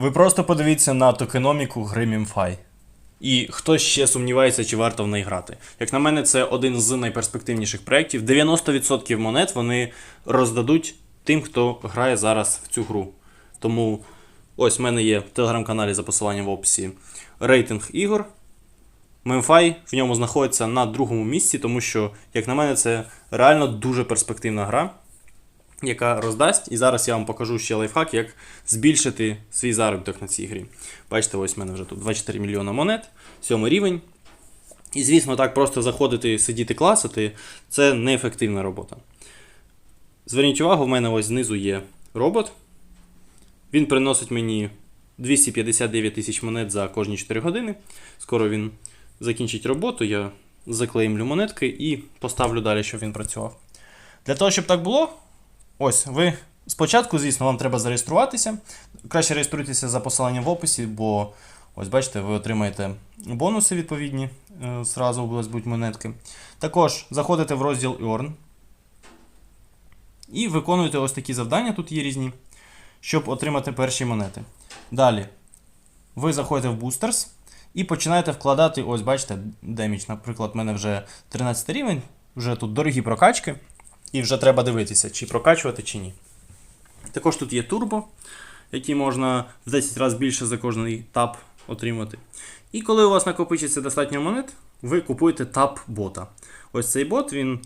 Ви просто подивіться на токеноміку гри MIMFI. І хто ще сумнівається, чи варто в неї грати. Як на мене, це один з найперспективніших проєктів. 90% монет вони роздадуть тим, хто грає зараз в цю гру. Тому ось в мене є в телеграм-каналі за посиланням в описі рейтинг ігор. MemFi в ньому знаходиться на другому місці, тому що, як на мене, це реально дуже перспективна гра, яка роздасть. І зараз я вам покажу ще лайфхак, як збільшити свій заробіток на цій грі. Бачите, ось в мене вже тут 24 мільйона монет, сьомий рівень. І, звісно, так просто заходити, сидіти, класити це неефективна робота. Зверніть увагу, в мене ось знизу є робот. Він приносить мені 259 тисяч монет за кожні 4 години. Скоро він закінчить роботу, я заклеймлю монетки і поставлю далі, щоб він працював. Для того, щоб так було, ось ви спочатку, звісно, вам треба зареєструватися. Краще реєструйтеся за посиланням в описі, бо ось бачите, ви отримаєте бонуси відповідні, е, зразу у вас будуть монетки. Також заходите в розділ Earn і виконуєте ось такі завдання, тут є різні, щоб отримати перші монети. Далі ви заходите в Boosters і починаєте вкладати, ось бачите, демідж. Наприклад, в мене вже 13 рівень, вже тут дорогі прокачки, і вже треба дивитися, чи прокачувати, чи ні. Також тут є турбо, який можна в 10 разів більше за кожний тап отримати. І коли у вас накопичиться достатньо монет, ви купуєте тап бота. Ось цей бот, він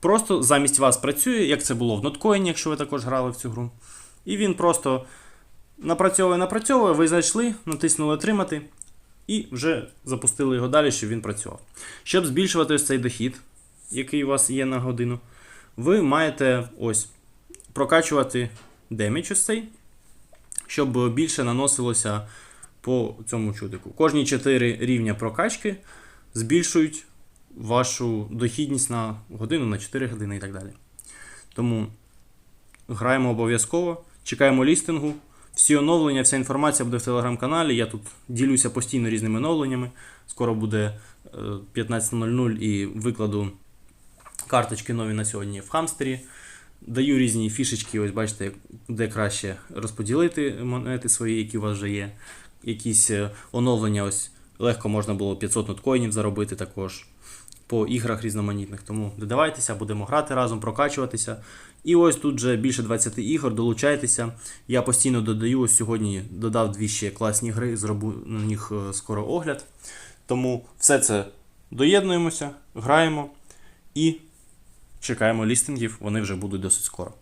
просто замість вас працює, як це було в ноткоїні, якщо ви також грали в цю гру. І він просто напрацьовує, напрацьовує, ви зайшли, натиснули отримати, і вже запустили його далі, щоб він працював. Щоб збільшувати ось цей дохід, який у вас є на годину, ви маєте ось прокачувати демідж ось цей, щоб більше наносилося по цьому чудику. Кожні 4 рівня прокачки збільшують вашу дохідність на годину, на 4 години і так далі. Тому граємо обов'язково, чекаємо лістингу. Всі оновлення, вся інформація буде в телеграм-каналі. Я тут ділюся постійно різними оновленнями. Скоро буде е, 15.00 і викладу карточки нові на сьогодні в хамстері. Даю різні фішечки, ось бачите, де краще розподілити монети свої, які у вас вже є. Якісь е, оновлення, ось легко можна було 500 ноткоїнів заробити також по іграх різноманітних. Тому додавайтеся, будемо грати разом, прокачуватися. І ось тут вже більше 20 ігор, долучайтеся. Я постійно додаю. Ось сьогодні додав дві ще класні гри, зроблю на них е, скоро огляд. Тому все це доєднуємося, граємо і чекаємо лістингів, вони вже будуть досить скоро.